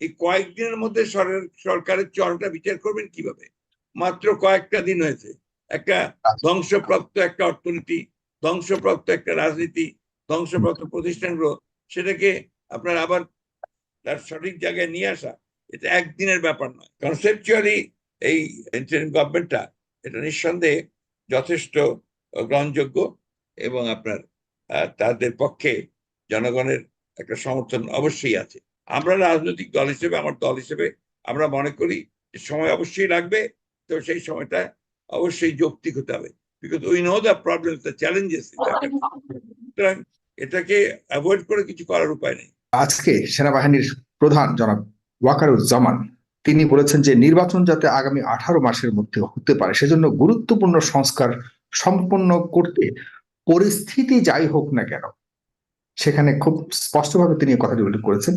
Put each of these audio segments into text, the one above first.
এই কয়েকদিনের মধ্যে সরকারের চলটা বিচার করবেন কীভাবে? মাত্র কয়েকটা দিন হয়েছে। একটা ধ্বংসপ্রাপ্ত একটা অর্থনীতি ধ্বংসপ্রাপ্ত একটা রাজনীতি ধ্বংসপ্রাপ্ত প্রতিষ্ঠানগুলো সেটাকে আপনার আবার তার সঠিক জায়গায় নিয়ে আসা এটা একদিনের ব্যাপার নয়। কনসেপচুয়ালি এই ইন্টারিম গভর্নমেন্টটা এটা নিঃসন্দেহে যথেষ্ট গ্রহণযোগ্য এবং আপনার তাদের পক্ষে জনগণের একটা সমর্থন অবশ্যই আছে। আমরা রাজনৈতিক দল হিসেবে, আমার দল হিসেবে আমরা মনে করি সময় অবশ্যই লাগবে, তো সেই সময়টা অবশ্যই যৌক্তিক হতে হবে। Because we know the problem the challenges সুতরাং এটাকে অ্যাভয়েড করে কিছু করার উপায় নেই। আজকে সেনাবাহিনীর প্রধান জনাব ওয়াকারুজ্জামান, তিনি বলেছেন যে নির্বাচন যাতে আগামী আঠারো মাসের মধ্যে হতে পারে, সেজন্য গুরুত্বপূর্ণ সংস্কার সম্পন্ন করতে পরিস্থিতি যাই হোক না কেন, সেখানে খুব স্পষ্টভাবে তিনি কথাটি উল্লেখ করেছেন।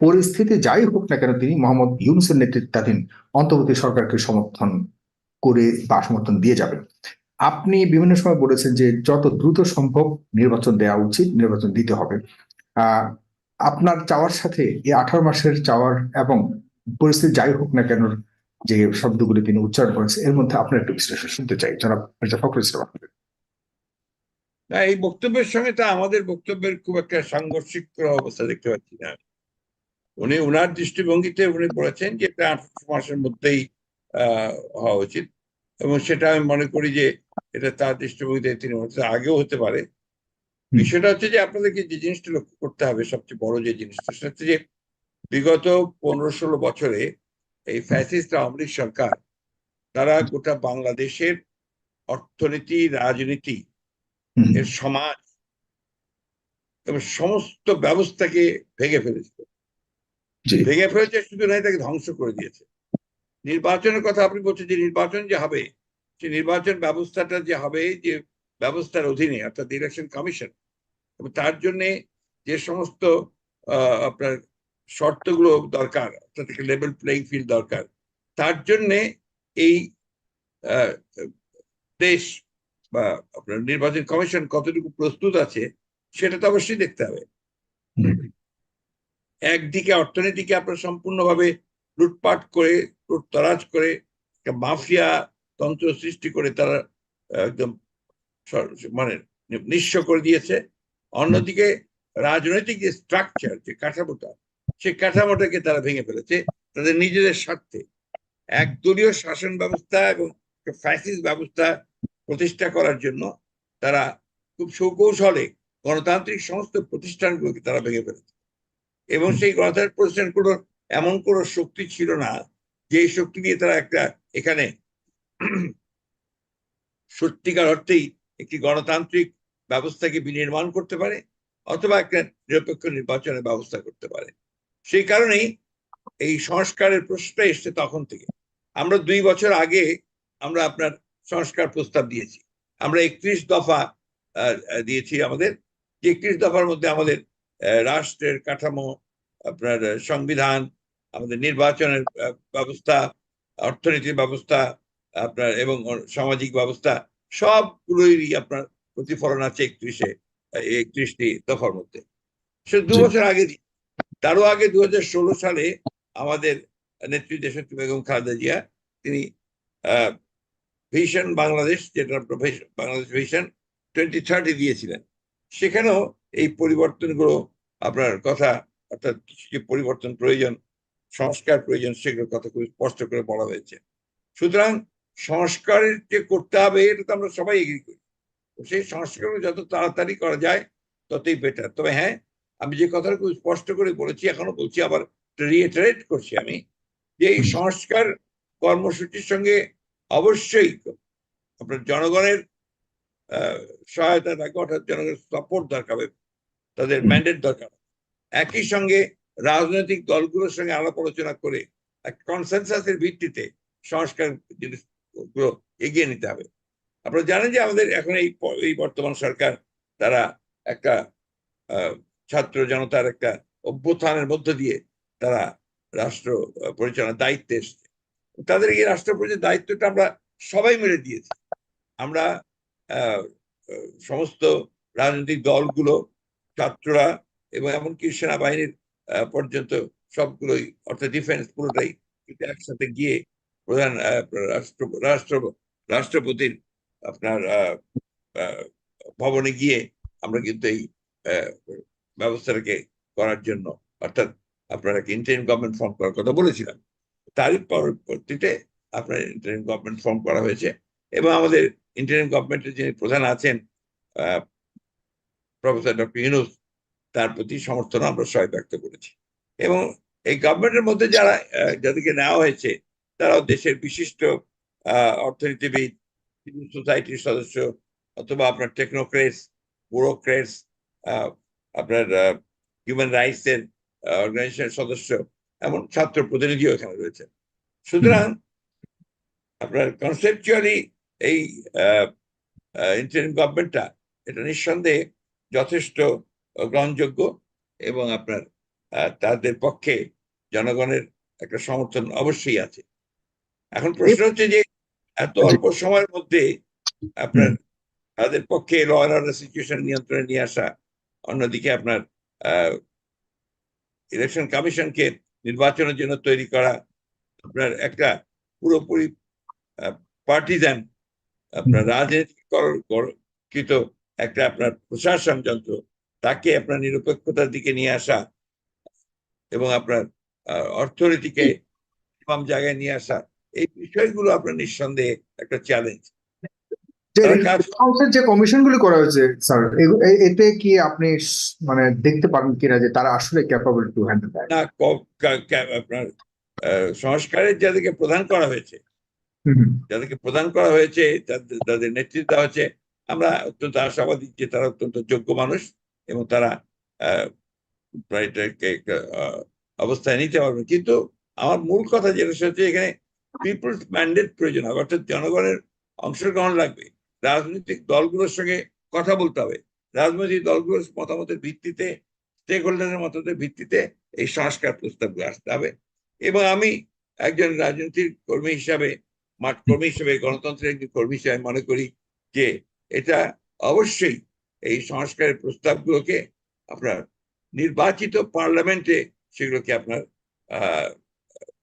পরিস্থিতি যাই হোক না কেন তিনি মোহাম্মদ ইউনুসের নেতৃত্বাধীন অন্তর্বর্তী সরকারকে সমর্থন করে বা সমর্থন দিয়ে যাবেন। আপনি বিভিন্ন সময় বলেছেন যে যত দ্রুত সম্ভব নির্বাচন দেওয়া উচিত, নির্বাচন দিতে হবে। আপনার চাওয়ার সাথে এই আঠারো মাসের চাওয়ার এবং পরিস্থিতি যাই হোক না কেন যে শব্দগুলি তিনি উচ্চারণ করেছেন, এর মধ্যে আপনার একটু বিশ্লেষণ শুনতে চাই। জনাব মির্জা ইসলাম এই বক্তব্যের সঙ্গে তো আমাদের বক্তব্যের খুব একটা সাংঘর্ষিক অবস্থা দেখতে পাচ্ছি না। উনি উনার দৃষ্টিভঙ্গিতে উনি বলেছেন যে এটা আঠারো মাসের মধ্যেই আহ, হওয়া উচিত। এবং সেটা আমি মনে করি যে এটা তার দৃষ্টিভঙ্গিতে তিনি আগেও হতে পারে। বিষয়টা হচ্ছে যে আপনাদেরকে যে জিনিসটা লক্ষ্য করতে হবে সবচেয়ে বড় যে জিনিসটা সেটা হচ্ছে যে বিগত পনেরো ষোলো বছরে এই ফ্যাসিস্ট আওয়ামী লীগ সরকার তারা গোটা বাংলাদেশের অর্থনীতি রাজনীতি এর সমাজ এবং সমস্ত ব্যবস্থাকে ভেঙে ফেলেছিল। ভেঙে ফেলেছে শুধু নয় তাকে ধ্বংস করে দিয়েছে। নির্বাচনের কথা আপনি বলছেন যে নির্বাচন যে হবে সে নির্বাচন ব্যবস্থাটা যে হবে যে ব্যবস্থার অধীনে অর্থাৎ ইলেকশন কমিশন এবং তার জন্য যে সমস্ত আপনার শর্তগুলো দরকার অর্থাৎ লেভেল প্লেইং ফিল্ড দরকার তার জন্যে এই দেশ বা আপনার নির্বাচন কমিশন কতটুকু প্রস্তুত আছে সেটা তো অবশ্যই দেখতে হবে। একদিকে অর্থনীতিকে আপনার সম্পূর্ণভাবে লুটপাট করে, লুটতরাজ করে মাফিয়া তন্ত্র সৃষ্টি করে তারা একদম মানে নিঃস্ব করে দিয়েছে। অন্যদিকে রাজনৈতিক যে স্ট্রাকচার যে কাঠামোটা, সেই কাঠামোটাকে তারা ভেঙে ফেলেছে তাদের নিজেদের স্বার্থে। একদলীয় শাসন ব্যবস্থা এবং ফ্যাসিস্ট ব্যবস্থা প্রতিষ্ঠা করার জন্য তারা খুব সুকৌশলে গণতান্ত্রিক সমস্ত প্রতিষ্ঠানগুলোকে তারা ভেঙে ফেলেছে। এবং সেই গণতান্ত্রিক প্রতিষ্ঠানগুলোর এমন কোনো শক্তি ছিল না যে শক্তি নিয়ে তারা একটা এখানে সত্যিকার অর্থেই একটি গণতান্ত্রিক ব্যবস্থাকে বিনির্মাণ করতে পারে অথবা একটা নিরপেক্ষ নির্বাচনের ব্যবস্থা করতে পারে। সেই কারণেই এই সংস্কারের প্রশ্নটা এসছে তখন থেকে। আমরা দুই বছর আগে আমরা আপনার সংস্কার প্রস্তাব দিয়েছি। আমরা একত্রিশ দফা দিয়েছি আমাদের। যে একত্রিশ দফার মধ্যে আমাদের রাষ্ট্রের কাঠামো আপনার সংবিধান আমাদের নির্বাচনের ব্যবস্থা অর্থনীতির ব্যবস্থা আপনার এবং সামাজিক ব্যবস্থা সবগুলোই আপনার প্রতিফলন আছে একত্রিশে একত্রিশটি দফার মধ্যে সে দু। বছর আগে তারও আগে দু হাজার ষোলো সালে আমাদের নেত্রী দেশত্রী বেগম খালেদা জিয়া তিনি আহ ভিশন বাংলাদেশ যেটা আপনার বাংলাদেশ ভিশন টোয়েন্টি থার্টি দিয়েছিলেন সেখানেও এই পরিবর্তনগুলো আপনার কথা অর্থাৎ কিছু যে পরিবর্তন প্রয়োজন সংস্কার প্রয়োজন সেগুলোর কথা খুব স্পষ্ট করে বলা হয়েছে। সুতরাং সংস্কার যে করতে হবে এটা তো আমরা সবাই এগ্রি করি। তো সেই সংস্কারগুলো যত তাড়াতাড়ি করা যায় ততই বেটার তবে হ্যাঁ আমি যে কথাটা খুব স্পষ্ট করে বলেছি এখনও বলছি আবার রিয়েটারেট করছি আমি যে এই সংস্কার কর্মসূচির সঙ্গে অবশ্যই আপনার জনগণের সহায়তা থাকবে অর্থাৎ জনগণের সাপোর্ট দরকার হবে তাদের। ম্যান্ডেট দরকার একই সঙ্গে রাজনৈতিক দলগুলোর সঙ্গে আলাপ আলোচনা করে একটা কনসেনসাসের ভিত্তিতে সংস্কার জিনিসগুলো এগিয়ে নিতে হবে। আপনারা জানেন যে আমাদের এখন এই এই বর্তমান সরকার তারা একটা আহ, ছাত্র জনতার একটা অভ্যুত্থানের মধ্য দিয়ে তারা রাষ্ট্র পরিচালনার দায়িত্বে এসছে। তাদের এই রাষ্ট্র পরিচালনার দায়িত্বটা আমরা সবাই মিলে দিয়েছি। আমরা সমস্ত রাজনৈতিক দলগুলো, ছাত্ররা এবং এমনকি সেনাবাহিনীর পর্যন্ত সবগুলোই, অর্থাৎ ডিফেন্স পুরোটাই কিন্তু একসাথে গিয়ে প্রধান রাষ্ট্র রাষ্ট্র, রাষ্ট্রপতির আপনার ভবনে গিয়ে আমরা কিন্তু এই ব্যবস্থাটাকে করার জন্য, অর্থাৎ আপনারা ইন্টারিম গভর্নমেন্ট ফর্ম করার কথা বলেছিলাম? তারই পরবর্তীতে আপনার ইন্টারিম গভর্নমেন্ট ফর্ম করা হয়েছে এবং আমাদের ইন্টারিম গভর্নমেন্টের যিনি প্রধান আছেন প্রফেসর ডক্টর ইউনুস, তার প্রতি সমর্থন আমরা সহায় ব্যক্ত করেছি। এবং এই গভর্নমেন্টের মধ্যে যারা যাদেরকে নেওয়া হয়েছে, তারাও দেশের বিশিষ্ট অর্থনীতিবিদ সিভিল সোসাইটির সদস্য, অথবা আপনার টেকনোক্রেটস ব্যুরোক্রেটস আপনার হিউম্যান রাইটস এর অর্গানাইজেশনের সদস্য, এমন ছাত্র প্রতিনিধিও এখানে রয়েছে। সুতরাং, আপনার কনসেপচুয়ালি এই ইন্টারিম গভর্নমেন্টটা এটা নিঃসন্দেহে যথেষ্ট গ্রহণযোগ্য এবং আপনার তাদের পক্ষে জনগণের একটা সমর্থন অবশ্যই আছে। এখন প্রশ্ন হচ্ছে যে এত অল্প সময়ের মধ্যে আপনার তাদের পক্ষে ল অর্ডার সিচুয়েশন নিয়ন্ত্রণে নিয়ে আসা অন্যদিকে আপনার ইলেকশন কমিশনকে নির্বাচনের জন্য তৈরি করা আপনার একটা পুরোপুরি পার্টিজান আপনার রাজনীতিকৃত একটা আপনার প্রশাসন যন্ত্র তাকে আপনার নিরপেক্ষতার দিকে নিয়ে আসা এবং আপনার অর্থনীতিকে সম জায়গায় নিয়ে আসা এই বিষয়গুলো আপনার নিঃসন্দেহে একটা চ্যালেঞ্জ যে কাজ- কমিশনগুলি করা হয়েছে স্যার এতে কি আপনি মানে দেখতে পারেন কিনা যে তারা আসলে ক্যাপাবল টু হ্যান্ডেল না আপনার সংস্কারের যাদেরকে প্রদান করা হয়েছে যাদেরকে প্রদান করা হয়েছে, তাদের নেতৃত্ব দেওয়া হয়েছে আমরা অত্যন্ত আশাবাদী যে তারা অত্যন্ত যোগ্য মানুষ এবং তারা অবস্থায় নিতে পারবে। কিন্তু আমার মূল কথা যেটা হচ্ছে এখানে পিপলস ম্যান্ডেট প্রয়োজন হবে। অর্থাৎ জনগণের অংশগ্রহণ লাগবে। রাজনৈতিক দলগুলোর সঙ্গে কথা বলতে হবে। রাজনৈতিক দলগুলোর মতামতের ভিত্তিতে স্টেক হোল্ডারের মতামতের ভিত্তিতে এই সংস্কার প্রস্তাবগুলো আসতে হবে। এবং আমি একজন রাজনীতির কর্মী হিসাবে মাঠ কর্মী হিসেবে গণতন্ত্রের একজন কর্মী হিসেবে আমি মনে করি যে এটা অবশ্যই এই সংস্কারের প্রস্তাবগুলোকে আপনার নির্বাচিত পার্লামেন্টে সেগুলোকে আপনার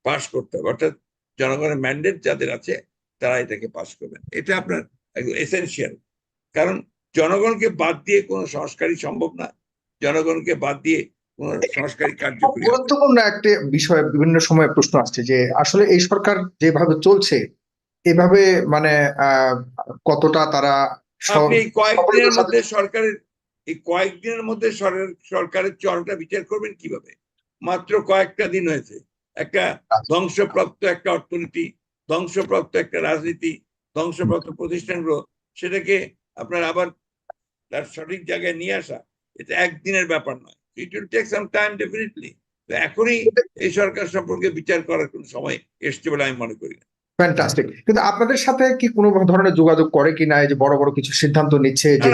পাশ করতে হবে। অর্থাৎ জনগণের ম্যান্ডেট যাদের আছে তারা এটাকে পাশ করবেন। এটা আপনার একদম এসেনশিয়াল কারণ জনগণকে বাদ দিয়ে কোনো সংস্কারই সম্ভব না। জনগণকে বাদ দিয়ে গুরুত্বপূর্ণ একটা বিষয় বিভিন্ন সময় প্রশ্ন আসছে যে আসলে এই সরকার যেভাবে চলছে এভাবে মানে কতটা তারা আপনি কয়েকদিনের মধ্যে সরকারের এই কয়েকদিনের মধ্যে সরকারের চলটা বিচার করবেন কীভাবে? মাত্র কয়েকটা দিন হয়েছে। একটা ধ্বংসপ্রাপ্ত একটা অর্থনীতি ধ্বংসপ্রাপ্ত একটা রাজনীতি ধ্বংসপ্রাপ্ত প্রতিষ্ঠানগুলো সেটাকে আপনার আবার তার সঠিক জায়গায় নিয়ে আসা এটা একদিনের ব্যাপার নয়। It will take some time definitely এখনই এই সরকার সম্পর্কে বিচার করার কোনো সময় এসছে বলে আমি মনে করি না। ফ্যান্টাস্টিক কিন্তু আপনাদের সাথে কি কোনো ধরনের যোগাযোগ করে কিনা এই যে বড় বড় কিছু সিদ্ধান্ত নিচ্ছে? এটা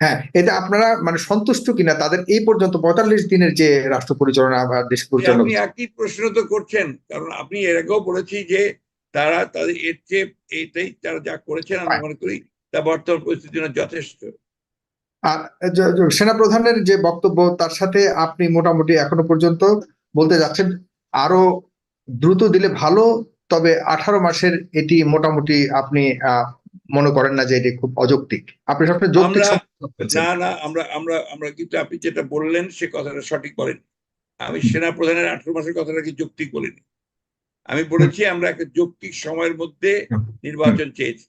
হ্যাঁ এতে আপনারা মানে সন্তুষ্ট কিনা? তাদের এই পর্যন্ত পঁয়তাল্লিশ দিনের যে রাষ্ট্র পরিচালনা বা দেশ পরিচালনা আপনি একই প্রশ্ন তো করছেন। কারণ আপনি এর আগেও বলেছি যে তারা তাদের এর চেয়ে এটাই তারা যা করেছেন আমি মনে করি তা বর্তমান পরিস্থিতির জন্য যথেষ্ট। আর সেনাপ্রধানের যে বক্তব্য তার সাথে আপনি মোটামুটি এখনও পর্যন্ত বলতে যাচ্ছেন। আরও দ্রুত দিলে ভালো তবে আঠারো মাসের এটি মোটামুটি আপনি মনে করেন না যে এটি খুব অযৌক্তিক। আপনি সবসময় যৌক্তিক। না না আমরা আমরা আমরা কিন্তু আপনি যেটা বললেন সে কথাটা সঠিক বলেন আমি সেনা প্রধানের আঠারো মাসের কথাটাকে যৌক্তিক বলিনি আমি বলেছি আমরা একটা যৌক্তিক সময়ের মধ্যে নির্বাচন চেয়েছি।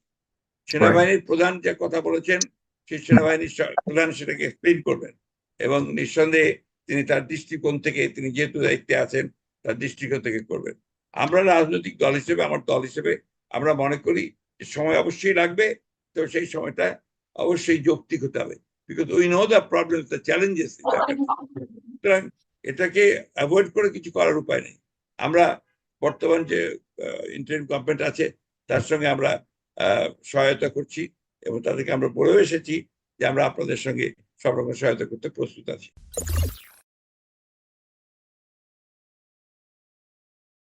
সেনাবাহিনীর প্রধান যে কথা বলেছেন সেই সেনাবাহিনীর প্রধান সেটাকে এক্সপ্লেন করবেন এবং নিঃসন্দেহে তিনি তার দৃষ্টিকোণ থেকে তিনি যেহেতু দায়িত্বে আছেন তার দৃষ্টিকোণ থেকে করবেন আমরা রাজনৈতিক দল হিসেবে, আমার দল হিসেবে আমরা মনে করি সময় অবশ্যই লাগবে, তো সেই সময়টা অবশ্যই যৌক্তিক হতে হবে। Because we know the problem the challenges সুতরাং এটাকে অ্যাভয়েড করে কিছু করার উপায় নেই। আমরা বর্তমান যে ইন্টারিম গভর্নমেন্ট আছে, তার সঙ্গে আমরা সহায়তা করছি এবং তাদেরকে আমরা বলেও এসেছি যে আমরা আপনাদের সঙ্গে সব রকম সহায়তা করতে প্রস্তুত আছি।